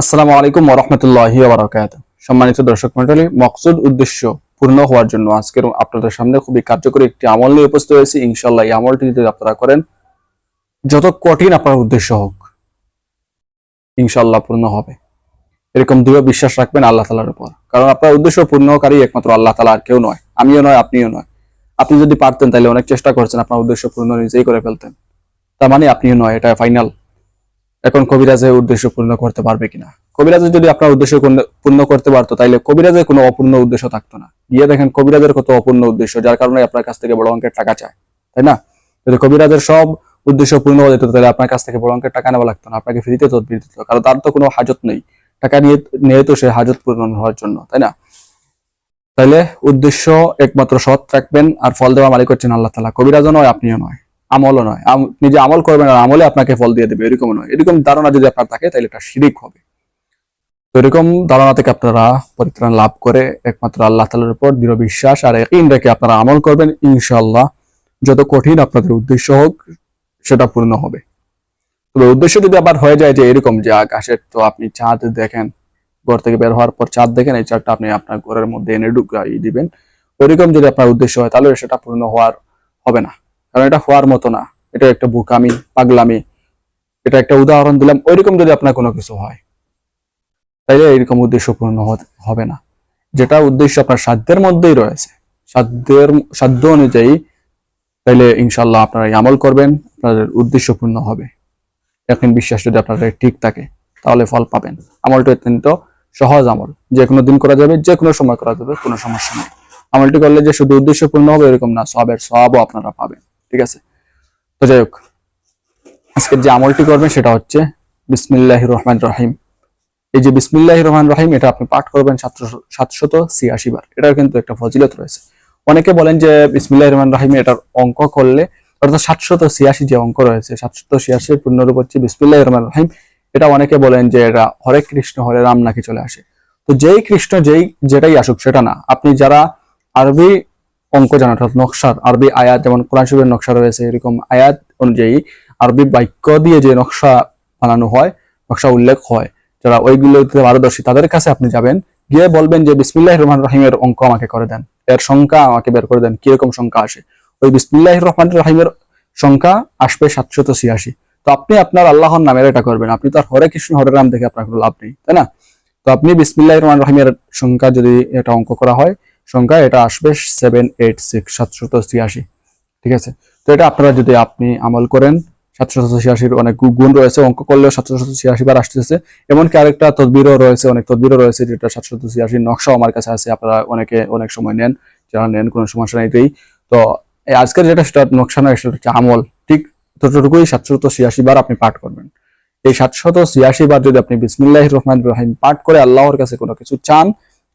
আসসালামু আলাইকুম ওরহমতুল্লাহি বারাকাত সম্মানিত দর্শক মন্ডলী মকসুদ উদ্দেশ্য পূর্ণ হওয়ার জন্য আজকের আপনাদের সামনে খুবই কার্যকরী একটি আমল নিয়ে উপস্থিত হয়েছি। ইনশাল্লাহ এই আমলটি যদি আপনারা করেন, যত কঠিন আপনার উদ্দেশ্য হোক ইনশাল্লাহ পূর্ণ হবে। এরকম দৃঢ় বিশ্বাস রাখবেন আল্লাহ তালার উপর। কারণ আপনার উদ্দেশ্য পূর্ণকারী একমাত্র আল্লাহ তালা আর কেউ নয়। আমিও নয়, আপনিও নয়। আপনি যদি পারতেন তাহলে অনেক চেষ্টা করছেন আপনার উদ্দেশ্য পূর্ণ নিজেই করে ফেলতেন। তার মানে আপনিও নয়, এটা ফাইনাল এখন কবিরাজের উদ্দেশ্য পূর্ণ করতে পারবে কিনা? কবিরাজের যদি আপনার উদ্দেশ্য পূর্ণ- করতে পারতো, তাইলে কবিরাজের কোনো অপূর্ণ উদ্দেশ্য থাকতো না। গিয়ে দেখেন কবিরাজের কত অপূর্ণ উদ্দেশ্য, যার কারণে আপনার কাছ থেকে বড় অঙ্কের টাকা চায়, তাই না? যদি কবিরাজের সব উদ্দেশ্য পূর্ণ হয়ে যেত, তাহলে আপনার কাছ থেকে বড় অঙ্কের টাকা নেওয়া লাগতো না, আপনাকে ফ্রিতে তদবির দিত, কারণ তার তো কোনো হাজত নেই। টাকা নিয়ে নিয়ে তো সে হাজত পূরণ হওয়ার জন্য, তাই না? তাইলে উদ্দেশ্য একমাত্র সৎ রাখবেন আর ফল দেওয়া মালিক হচ্ছেন আল্লাহ তালা কবিরাজও নয়, আপনিও নয়। আমলও নয়। নিজে আমল করবেন আর আমলে আপনাকে ফল দিয়ে দেবে এরকম নয়। এরকম ধারণা যদি আপনার থাকে তাহলে এটা শিরিক হবে। তো এরকম ধারণা থেকে আপনারা পরিত্রাণ লাভ করে একমাত্র আল্লাহ তালার উপর দৃঢ় বিশ্বাস আর ইন রেখে আপনারা আমল করবেন ইনশাল্লাহ যত কঠিন আপনাদের উদ্দেশ্য হোক, সেটা পূর্ণ হবে। তবে উদ্দেশ্য যদি আবার হয়ে যায় যে এরকম যে আকাশের তো আপনি চাঁদ দেখেন, ঘর থেকে বের হওয়ার পর চাঁদ দেখেন, এই চাঁদটা আপনি আপনার ঘরের মধ্যে এনে ঢুকাই দিবেন। ওইরকম যদি আপনার উদ্দেশ্য হয়, তাহলে সেটা পূর্ণ হওয়ার হবে না। কারণ এটা হওয়ার মতো না। এটা একটা বুকামি, পাগলামি। এটা একটা উদাহরণ দিলাম, ওইরকম যদি আপনার কোনো কিছু হয়, তাইলে এরকম উদ্দেশ্য পূর্ণ হবে না। যেটা উদ্দেশ্য আপনার সাধ্যের মধ্যেই রয়েছে। সাধ্যের, সাধ্য অনুযায়ী তাইলে ইনশাল্লাহ আপনারা আমল করবেন, আপনাদের উদ্দেশ্য পূর্ণ হবে। এখন বিশ্বাস যদি আপনাদের ঠিক থাকে, তাহলে ফল পাবেন। আমলটা অত্যন্ত সহজ আমল। যে কোনো দিন করা যাবে যে কোনো সময় করা যাবে, কোনো সমস্যা নেই। আমলটি করলে যে শুধু উদ্দেশ্য পূর্ণ হবে, এরকম না, সবের সবও আপনারা পাবেন। ঠিক আছে? তো যাই হোক, আজকের যে আমলটি করবেন সেটা হচ্ছে বিসমিল্লাহ রহমান রহিম। এই যে বিসমিল্লাহ রহমান রহিম, এটা আপনি পাঠ করবেন সাতশত ছিয়াশি বার। এটার কিন্তু একটা ফজিলত রয়েছে। অনেকে বলেন যে বিসমিল্লাহ রহমান রহিম এটার অঙ্ক করলে, অর্থাৎ সাতশত ছিয়াশি যে অঙ্ক রয়েছে, সাতশত ছিয়াশির পূর্ণরূপ হচ্ছে বিসমিল্লাহ রহমান রহিম। এটা অনেকে বলেন যে এটা হরে কৃষ্ণ, হরে রাম নাকি চলে আসে। তো যেই কৃষ্ণ যেই, যেটাই আসুক, সেটা না। আপনি যারা আরবি অঙ্ক জানেন অর্থাৎ নকশার আরবি আয়াত, যেমন কোরআন শরীফের নকশা রয়েছে, এরকম আয়াত অনুযায়ী আরবি বাক্য দিয়ে যে নকশা বানানো হয়, নকশা উল্লেখ হয়, যারা ওইগুলোতে পারদর্শী, তাদের কাছে আপনি যাবেন, গিয়ে বলবেন যে বিসমিল্লাহ রহমান রহিমের অঙ্ক আমাকে করে দেন। এর সংখ্যা আমাকে বের করে দেন, কীরকম সংখ্যা আসে? ওই বিসমিল্লাহ রহমান রহিমের সংখ্যা আসবে সাতশত ছিয়াশি। তো আপনি আপনার আল্লাহর নামের এটা করবেন, আপনি তো আর হরে কৃষ্ণ, হরে রাম দেখে আপনার কোনো লাভ নেই, তাই না? তো আপনি বিসমিল্লাহ রহমান রহিমের সংখ্যা যদি এটা অঙ্ক করা হয় সংখ্যা, এটা আসবে সেভেন এইট সিক্স সাতশত ছিয়াশি, ঠিক আছে? তো এটা আপনারা যদি আপনি আমল করেন সাতশত ছিয়াশির অনেক গুণ রয়েছে, অঙ্ক করলেও সাতশত ছিয়াশি বার আসতেছে। এমনকি আরেকটা তদবিরও রয়েছে, অনেক তদবিরও রয়েছে যেটা সাতশত ছিয়াশির নকশাও আমার কাছে আছে, আপনারা অনেকে অনেক সময় নেন, যারা নেন কোনো সমস্যা নেই। তো আজকের যেটা সেটা নকশা নয়, সেটা হচ্ছে আমল, ঠিক ততটুকুই সাতশত ছিয়াশি বার আপনি পাঠ করবেন। এই সাতশত ছিয়াশি বার যদি আপনি বিসমিল্লাহ রহমান রহিম পাঠ করে আল্লাহর কাছে কোনো কিছু চান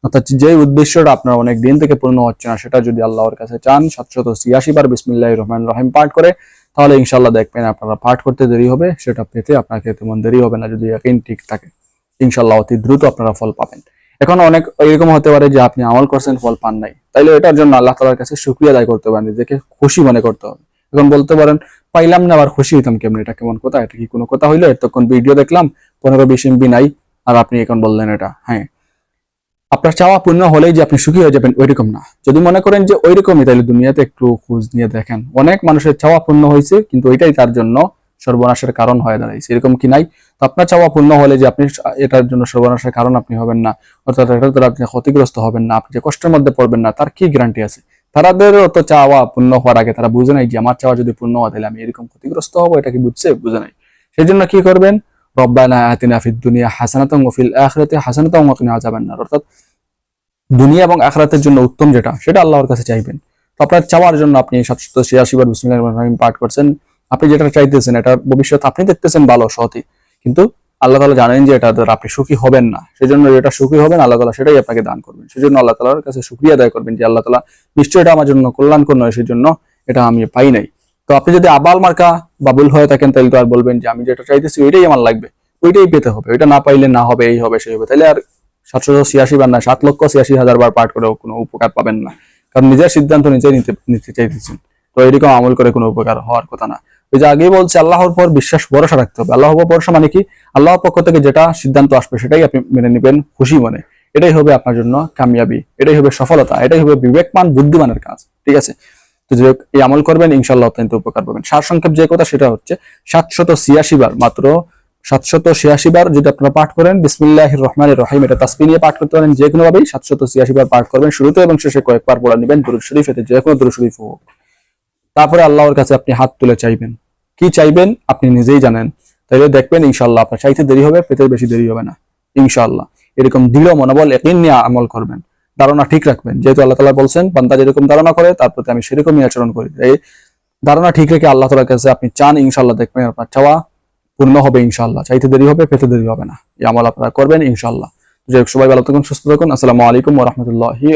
অর্থাৎ যে উদ্দেশ্যটা আপনার অনেক দিন থেকে পূর্ণ হচ্ছে না, সেটা যদি আল্লাহর কাছে চান, সাতশত ছিয়াশি বার বিসমিল্লাহ রহমান রহিম পাঠ করে, তাহলে ইনশাল্লাহ দেখবেন আপনারা পাঠ করতে দেরি হবে, সেটা পেতে আপনাকে তেমন দেরি হবে না যদি একই ঠিক থাকে। ইনশাল্লাহ অতি দ্রুত আপনারা ফল পাবেন। এখন অনেক এরকম হতে পারে যে আপনি আমল করছেন, ফল পান নাই। তাইলে এটার জন্য আল্লাহ তালার কাছে শুক্রিয়া আদায় করতে পারেন, নিজেকে খুশি মনে করতে হবে। এখন বলতে পারেন, পাইলাম না, আবার খুশি হইতাম কেমন? এটা কেমন কথা? এটা কি কোনো কথা হইল? তখন ভিডিও দেখলাম, পনেরো বিশ এমবি নাই, আর আপনি এখন বললেন এটা। হ্যাঁ আপনার চাওয়া পূর্ণ হলেই যে আপনি সুখী হয়ে যাবেন ওইরকম না। যদি মনে করেন যে ওইরকমই, তাহলে দুনিয়াতে একটু খোঁজ নিয়ে দেখেন। অনেক মানুষের চাওয়া পূর্ণ হয়েছে, কিন্তু ওইটাই তার জন্য সর্বনাশের কারণ হয়ে দাঁড়াইছে। এরকম কি নাই? তো আপনার চাওয়া পূর্ণ হলে যে আপনি এটার জন্য সর্বনাশের কারণ আপনি হবেন না, অর্থাৎ এটার দ্বারা আপনি ক্ষতিগ্রস্ত হবেন না, আপনি যে কষ্টের মধ্যে পড়বেন না, তার কি গ্যারান্টি আছে? তাদের তো চাওয়া পূর্ণ হওয়ার আগে তারা বুঝে নাই যে আমার চাওয়া যদি পূর্ণ হয়, তাহলে আমি এরকম ক্ষতিগ্রস্ত হব, এটা কি বুঝছে? বুঝে নাই। সেই জন্য কি করবেন? রব্বানা আতিনা ফিদ দুনিয়া হাসানাতাম ওয়া ফিল আখিরাতি হাসানাতাম ওয়া কিনা আযাবান নার অর্থাৎ দুনিয়া এবং আখরাতের জন্য উত্তম যেটা, সেটা আল্লাহর কাছে চাইবেন। তো আপনার চাওয়ার জন্য আপনি সাতশত ছিয়াশি বার বিসমিল্লাহির রহমানির রহিম পাঠ করছেন। আপনি যেটা চাইতেছেন এটা ভবিষ্যৎ আপনি দেখতেছেন ভালো সতই কিন্তু আল্লাহ তালা জানেন যে এটা আপনি সুখী হবেন না। সেজন্য যেটা সুখী হবেন, আল্লাহ তালা সেটাই আপনাকে দান করবেন। সেজন্য আল্লাহ তালার কাছে সুক্রিয়া আদায় করবেন যে আল্লাহ তালা নিশ্চয়ই এটা আমার জন্য কল্যাণকর নয়, সেজন্য এটা আমি পাই নাই। তো আপনি যদি আবাল মার্কা বাবুল হয়ে থাকেন, তাহলে তো আর বলবেন যে আমি যেটা চাইতেছি ওইটাই আমার লাগবে। ওইটাই পেতে হবে। ওইটা না পাইলে না হবে, এই হবে, সেই হবে। তাহলে আর সাতশো ছিয়াশি বার না, সাত লক্ষ ছিয়াশি হাজার বার পাঠ করেও কোনো উপকার পাবেন না। কারণ নিজের সিদ্ধান্ত নিজেই নিতে নিতে চাইতেছেন। তো এরকম আমল করে কোনো উপকার হওয়ার কথা না। ওই যে আগেই বলছে, আল্লাহর পর বিশ্বাস, ভরসা রাখতে হবে। আল্লাহর উপর ভরসা মানে কি? আল্লাহর পক্ষ থেকে যেটা সিদ্ধান্ত আসবে সেটাই আপনি মেনে নেবেন খুশি মনে। এটাই হবে আপনার জন্য কামিয়াবি। এটাই হবে সফলতা। এটাই হবে বিবেকমান বুদ্ধিমানের কাজ। ঠিক আছে? এই আমল করবেন ইনশাল্লাহ অত্যন্ত উপকার পাবেন। সার সংক্ষেপ যে কথা, সেটা হচ্ছে সাতশত ছিয়াশি বার, মাত্র সাতশত ছিয়াশি বার যদি আপনারা পাঠ করেন বিসমিল্লাহ রহমান রহিম, এটা তাসবি নিয়ে পাঠ করতে পারেন যে কোনো ভাবেই সাতশত ছিয়াশি বার পাঠ করবেন, শুরুতে এবং শেষে কয়েকবার পড়া নেবেন, দুরুদ শরীফ, এতে যে কোনো দুরুদ শরীফ হোক। তারপরে আল্লাহর কাছে আপনি হাত তুলে চাইবেন। কি চাইবেন? আপনি নিজেই জানেন। তাইলে দেখবেন ইনশাল্লাহ আপনার চাইতে দেরি হবে পেতে বেশি দেরি হবে না। ইনশাআল্লাহ। এরকম দৃঢ় মনোবল একদিন নিয়ে আমল করবেন। ধারণা ঠিক রাখবেন। যেহেতু আল্লাহ তালা বলছেন বান্দা যেরকম ধারণা করে তার প্রতি আমি সেরকমই আচরণ করি। এই ধারণা ঠিক রেখে আল্লাহ তালার কাছে আপনি চান ইনশাল্লাহ দেখবেন আপনার চাওয়া পূর্ণ হবে ইনশাল্লাহ চাইতে দেরি হবে পেতে দেরি হবে না। এই আমল আপনারা করবেন ইনশাল্লাহ হোক, সবাই ভালো থাকুন সুস্থ থাকুন। আসসালামু আলাইকুম ওরহমতুল্লাহি